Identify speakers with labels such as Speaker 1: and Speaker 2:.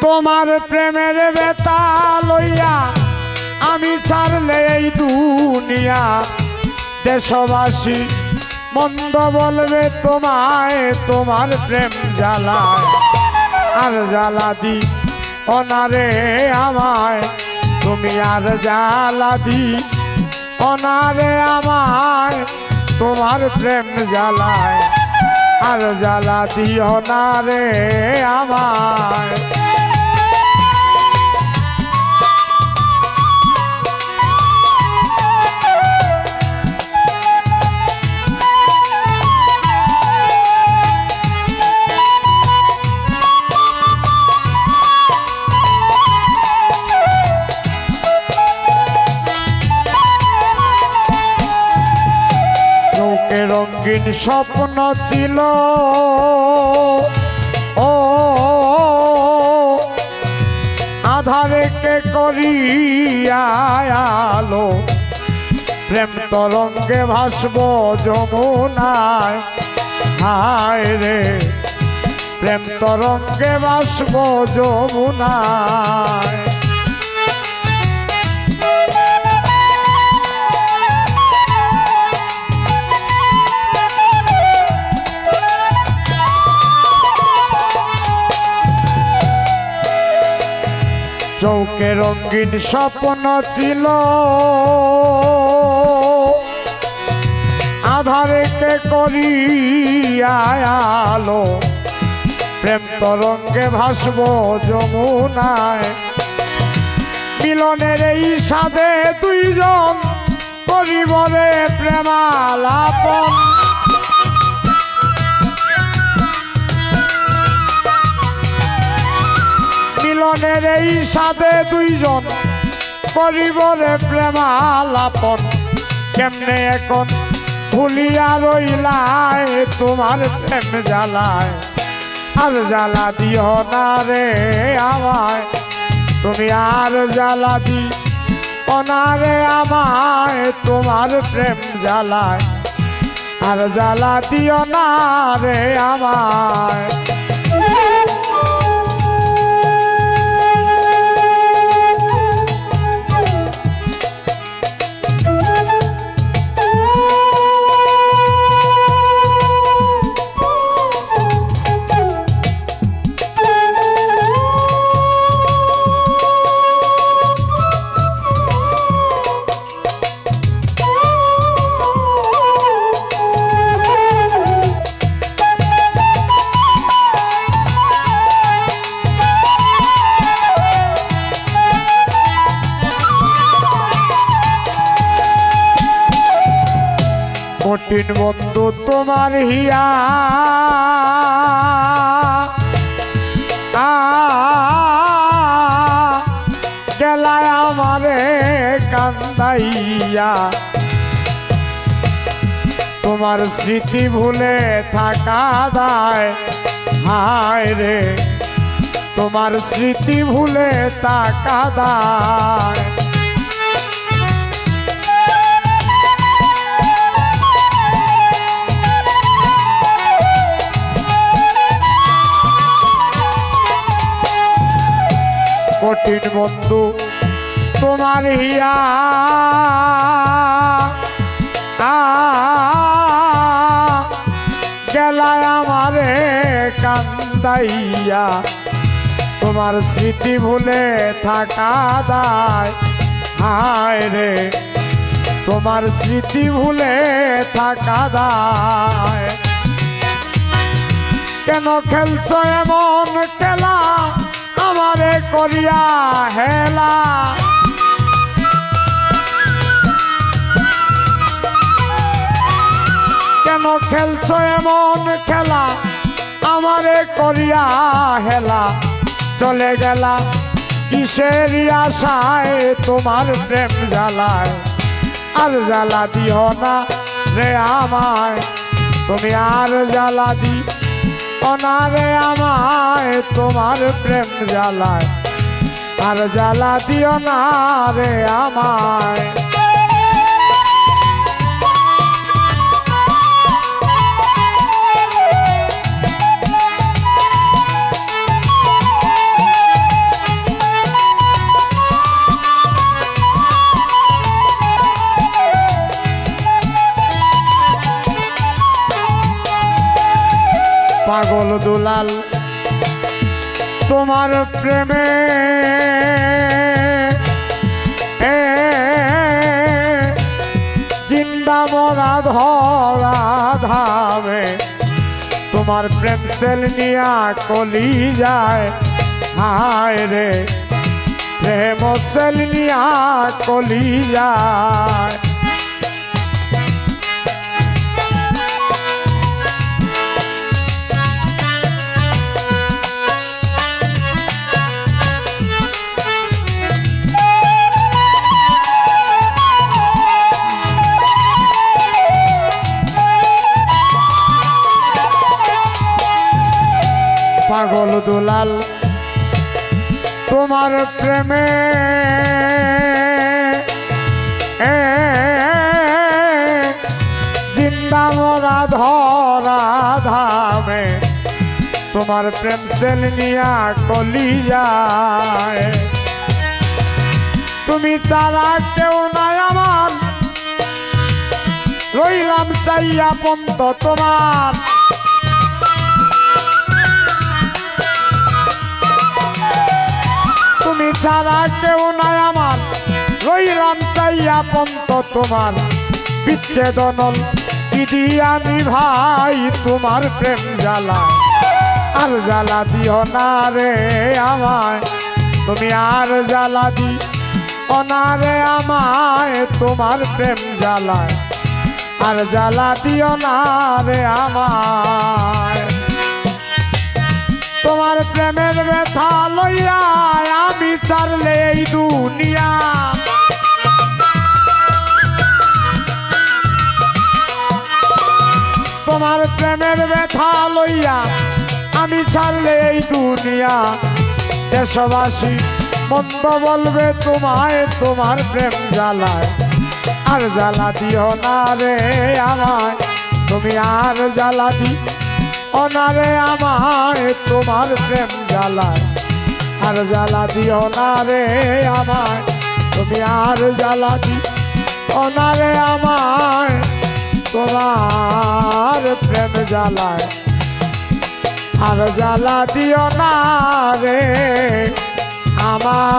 Speaker 1: তোমার প্রেমের বেতা লইয়া আমি ছাড়লে এই দুনিয়া। দেশবাসী, মন্দ বলবে তোমায়, তোমার প্রেম জ্বালায়। আর জ্বালা দি অনারে আমায়, তুমি আর জ্বালা দি অনারে আমায়, তোমার প্রেম জ্বালায়। আর জ্বালা দি অনারে আমায়। রঙিন স্বপ্ন ছিল। ও, আধারে কে করিয়ালো প্রেম তরঙ্গে ভাসব যমুনায়। হায় রে, প্রেম তরঙ্গে ভাসব যমুনায়। চৌকে রঙিন স্বপ্ন ছিল। আধারে কে করিয়ালো প্রেম তরঙ্গে ভাসব যমুনায়। মিলনের এই সাধে দুইজন করিবরে প্রেমালাপন। মিলনের এই সাথে দুইজন করিবরে প্রেমালাপন। কেমনে এখন ভুলিয়া রইলায় তোমার প্রেম জ্বালায়? আর জ্বালা দিও না রে আমায়। তুমি আর জ্বালা দি অনারে আমায়, তোমার প্রেম জ্বালায়। আর জ্বালা দিও না রে আমায়। কঠিন বন্ধু তোমার হিয়া। গেলায় আমারে কান্দাইয়া। তোমার স্মৃতি ভুলে থাকা দায়, হায় রে। তোমার স্মৃতি ভুলে থাকা দায়। বন্ধু, তোমার হিয়া। গেলায় আমারে কান্দাইয়া, তোমার স্মৃতি ভুলে থাকা দায়। হায় রে, তোমার স্মৃতি ভুলে থাকা দায়। কেন খেলছ এমন খেলা? আমারে করিয়া হেলা। কেন খেলছ এমন খেলা? আমারে করিয়া হেলা। চলে গেলা। কিসের আশায় তোমার প্রেম জ্বালায়? আর জ্বালা দিও না রে আমায়। তুমি আর জ্বালা দি অনারে আমায় তোমার প্রেম জ্বালায়। আর জ্বালা দিও না রে আমায়। দুলাল, তোমার প্রেমে জিন্দা মরা ধরা ধামে, তোমার প্রেম সেল নিয়া কলি যায়, হায় রে, প্রেম সেল নিয়া কলি যায়। পাগল দুলাল, তোমার প্রেমে জিন্দা মরা ধরা তোমার প্রেম সেল নিয়া কলি যায়। তুমি চারা কেউ নাই আমার, রইলাম চাইয়া পন্ত তোমার। তুমি ছাড়া কেউ নাই আমার। রইলাম চাইয়া পন্ত তোমার। বিচ্ছেদনল দিদি আমি ভাই তোমার প্রেম জ্বালা। আর জ্বালা দিও না রে আমায়। তুমি আর জ্বালা দি অনারে আমায় তোমার প্রেম জ্বালায়। আর জ্বালা দিও না রে আমায়। তোমার প্রেমের ব্যথা লইয়া আমি চারলে এই দুনিয়া। তোমার প্রেমের ব্যথা লইয়া আমি ছাড়লে এই দুনিয়া। দেশবাসী, মন্দ বলবে তোমায়, তোমার প্রেম জ্বালায়। আর জ্বালা দিও না রে আমায়, তুমি আর জ্বালা দি অনারে আমায় তোমার প্রেম জ্বালায় আর জ্বালা দিও না রে আমায়, তুমি আর জ্বালা দি। অনারে আমায় তোমার প্রেম জ্বালায়। আর জ্বালা দিও না রে আমার